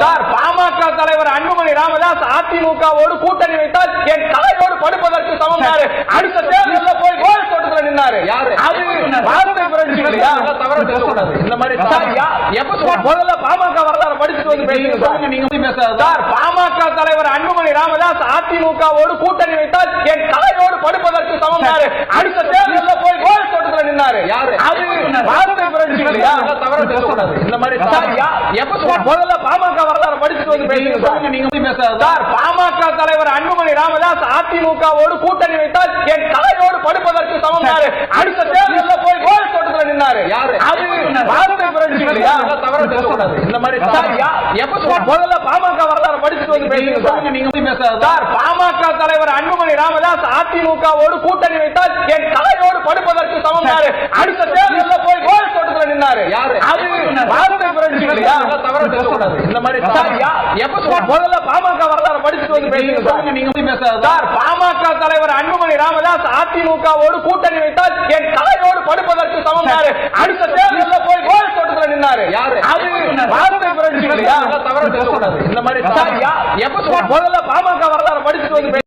Sir? PMK தலைவர் அன்புமணி ராமதாஸ் அதிமுகவோடு கூட்டணி வைத்தால் என் தலையோடு படுப்பதற்கு சமம் அடுத்த தேர்தல்ல போய் கோல் தோட்டத்துல நின்னாரு. இந்த மாதிரி முதல்ல பாமக வரலாறு படிச்சுட்டு வந்து பேசுங்க நீங்க சார். பாமக தலைவர் அன்புமணி ராமதாஸ் அதிமுகவோடு கூட்டணி வைத்தால் என் தலையோடு படுப்பதற்கு சமம் யாரு அடுத்த தேர்தல்ல போய் கோல் தோட்டத்துல நின்னாரு யாரு? அது வார்த்தை புரட்சி இல்லையா? தவறா பேசக்கூடாது. இந்த மாதிரி எப்ப முதல்ல பாமக வரலாறு படிச்சுட்டு வந்து பேசுங்க நீங்க போய் பேசாத சார் பாமக தலைவர் அன்புமணி ராமதாஸ் அதிமுகவோடு கூட்டணி வைத்தால் என் தலையோடு படுப்பதற்கு சமம் அடுத்த தேர்தல்ல போய் கோல் தோட்டத்துல நின்னாரு யாரு? அது வார்த்தை புரட்சி இல்லையா? தவறா பேசக்கூடாது. இந்த மாதிரி எப்ப முதல்ல பாமக வரலாறு படிச்சுட்டு வந்து பேசுங்க நீங்க போய் பேசாத சார் பாமக தலைவர் அன்புமணி ராமதாஸ் அதிமுகவோடு கூட்டணி வைத்தால் என் தலையோடு படுப்பதற்கு சமம் யாரு? அடுத்த தேர்தல்ல போய் கோல் தோட்டத்துல நின்னாரு. யாரு? அது வார்த்தை புரட்சி இல்லையா? தவறா பேசக்கூடாது. இந்த மாதிரி எப்ப முதல்ல பாமக வரலாறு படிச்சுட்டு வந்து பேசுங்க நீங்க பேசாத சார் பாமக தலைவர் அன்புமணி ராமதாஸ் அதிமுகவோடு கூட்டணி வைத்தால் என் தலையோடு படுப்பதற்கு சமம் யாரு? அடுத்த தேர்தல்ல போய் கோல் தோட்டத்துல நின்னாரு. யாரு? அது வார்த்தை புரட்சி இல்லையா? தவறா பேசக்கூடாது. இந்த மாதிரி சார், யா- எப்ப முதல்ல பாமக வரலாறு படிச்சுட்டு வந்து